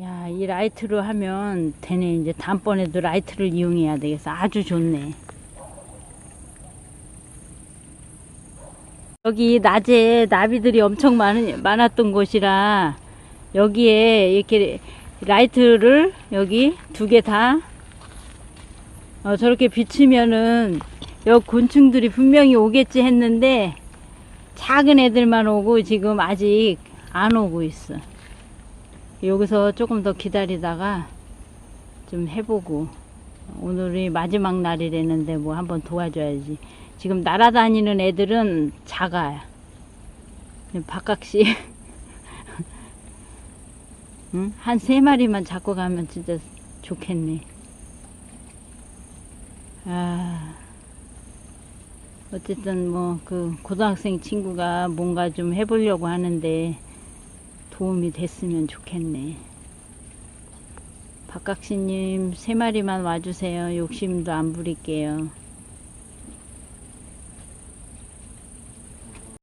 야, 이 라이트로 하면 되네. 이제 다음번에도 라이트를 이용해야 되겠어. 아주 좋네. 여기 낮에 나비들이 엄청 많, 많았던 곳이라 여기에 이렇게 라이트를 여기 두 개다 어, 저렇게 비추면은 여기 곤충들이 분명히 오겠지 했는데 작은 애들만 오고 지금 아직 안 오고 있어. 여기서 조금 더 기다리다가 좀 해보고 오늘이 마지막 날이랬는데 뭐 한번 도와줘야지. 지금 날아다니는 애들은 작아요. 바깥씩 응? 한 세 마리만 잡고 가면 진짜 좋겠네. 아, 어쨌든 뭐 그 고등학생 친구가 뭔가 좀 해보려고 하는데 도움이 됐으면 좋겠네. 박각시님 세 마리만 와주세요. 욕심도 안 부릴게요.